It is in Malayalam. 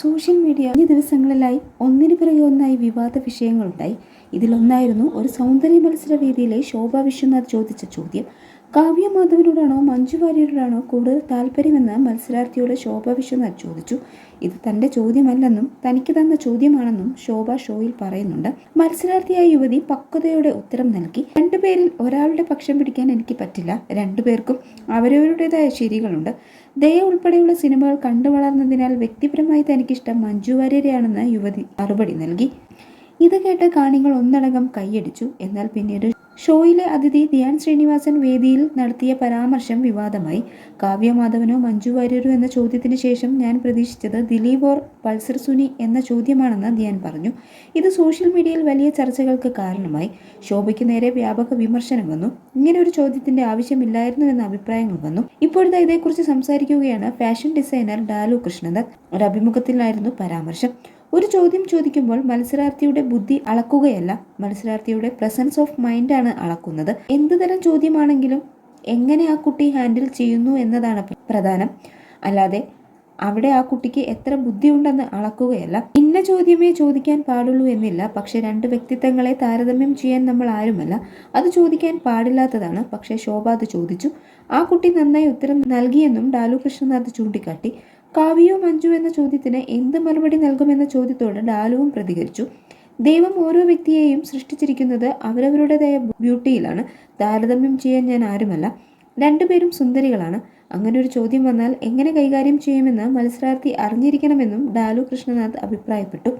സോഷ്യൽ മീഡിയ ഈ ദിവസങ്ങളിലായി ഒന്നിനു പിറകെ ഒന്നായി വിവാദ വിഷയങ്ങളുണ്ടായി. ഇതിലൊന്നായിരുന്നു ഒരു സൗന്ദര്യ മത്സര വേദിയിലെ ശോഭ വിശ്വനാഥ് ചോദിച്ച ചോദ്യം. കാവ്യ മാധവനോടാണോ മഞ്ജു വാര്യരോടാണോ കൂടുതൽ താല്പര്യമെന്ന് മത്സരാർത്ഥിയോട് ശോഭ വിശ്വനാഥ് ചോദിച്ചു. ഇത് തന്റെ ചോദ്യമല്ലെന്നും തനിക്ക് തന്ന ചോദ്യമാണെന്നും ശോഭ ഷോയിൽ പറയുന്നുണ്ട്. മത്സരാർത്ഥിയായ യുവതി പക്വതയോടെ ഉത്തരം നൽകി രണ്ടുപേരിൽ ഒരാളുടെ പക്ഷം പിടിക്കാൻ എനിക്ക് പറ്റില്ല. രണ്ടുപേർക്കും അവരവരുടേതായ ശരികളുണ്ട്. ദയ ഉൾപ്പെടെയുള്ള സിനിമകൾ കണ്ടു വളർന്നതിനാൽ വ്യക്തിപരമായി തനിക്കിഷ്ടം മഞ്ജു വാര്യരെയാണെന്ന് യുവതി മറുപടി നൽകി. ഇത് കേട്ട കാണികൾ ഒന്നടങ്കം കൈയടിച്ചു. എന്നാൽ പിന്നീട് ഷോയിലെ അതിഥി ധ്യാൻ ശ്രീനിവാസൻ വേദിയിൽ നടത്തിയ പരാമർശം വിവാദമായി. കാവ്യമാധവനോ മഞ്ജു വാര്യരോ എന്ന ചോദ്യത്തിന് ശേഷം ഞാൻ പ്രതീക്ഷിച്ചത് ദിലീപ് ഓർ പൾസർ സുനി എന്ന ചോദ്യമാണെന്ന് ധ്യാൻ പറഞ്ഞു. ഇത് സോഷ്യൽ മീഡിയയിൽ വലിയ ചർച്ചകൾക്ക് കാരണമായി. ശോഭയ്ക്ക് നേരെ വ്യാപക വിമർശനം വന്നു. ഇങ്ങനെ ഒരു ചോദ്യത്തിന്റെ ആവശ്യമില്ലായിരുന്നു എന്ന അഭിപ്രായങ്ങൾ വന്നു. ഇപ്പോഴത്തെ ഇതേക്കുറിച്ച് സംസാരിക്കുകയാണ് ഫാഷൻ ഡിസൈനർ ഡാലു കൃഷ്ണദത്ത്. ഒരു അഭിമുഖത്തിലായിരുന്നു പരാമർശം. ഒരു ചോദ്യം ചോദിക്കുമ്പോൾ മത്സരാർത്ഥിയുടെ ബുദ്ധി അളക്കുകയല്ല മത്സരാർത്ഥിയുടെ പ്രസൻസ് ഓഫ് മൈൻഡാണ് അളക്കുന്നത്. എന്തുതരം ചോദ്യമാണെങ്കിലും എങ്ങനെ ആ കുട്ടി ഹാൻഡിൽ ചെയ്യുന്നു എന്നതാണ് പ്രധാനം. അല്ലാതെ അവിടെ ആ കുട്ടിക്ക് എത്ര ബുദ്ധിയുണ്ടെന്ന് അളക്കുകയല്ല. ഇന്ന ചോദ്യമേ ചോദിക്കാൻ പാടുള്ളൂ എന്നില്ല. പക്ഷേ രണ്ട് വ്യക്തിത്വങ്ങളെ താരതമ്യം ചെയ്യാൻ നമ്മൾ ആരുമല്ല. അത് ചോദിക്കാൻ പാടില്ലാത്തതാണ്. പക്ഷേ ശോഭ അത് ചോദിച്ചു. ആ കുട്ടി നന്നായി ഉത്തരം നൽകിയെന്നും ഡാലു കൃഷ്ണനാഥ് ചൂണ്ടിക്കാട്ടി. കാവ്യോ മഞ്ജു എന്ന ചോദ്യത്തിന് എന്ത് മറുപടി നൽകുമെന്ന ചോദ്യത്തോട് ഡാലുവും പ്രതികരിച്ചു. ദൈവം ഓരോ വ്യക്തിയെയും സൃഷ്ടിച്ചിരിക്കുന്നത് അവരവരുടേതായ ബ്യൂട്ടിയിലാണ്. താരതമ്യം ചെയ്യാൻ ഞാൻ ആരുമല്ല. രണ്ടുപേരും സുന്ദരികളാണ്. അങ്ങനെ ഒരു ചോദ്യം വന്നാൽ എങ്ങനെ കൈകാര്യം ചെയ്യുമെന്ന് മത്സരാർത്ഥി അറിഞ്ഞിരിക്കണമെന്നും ഡാലു കൃഷ്ണനാഥ് അഭിപ്രായപ്പെട്ടു.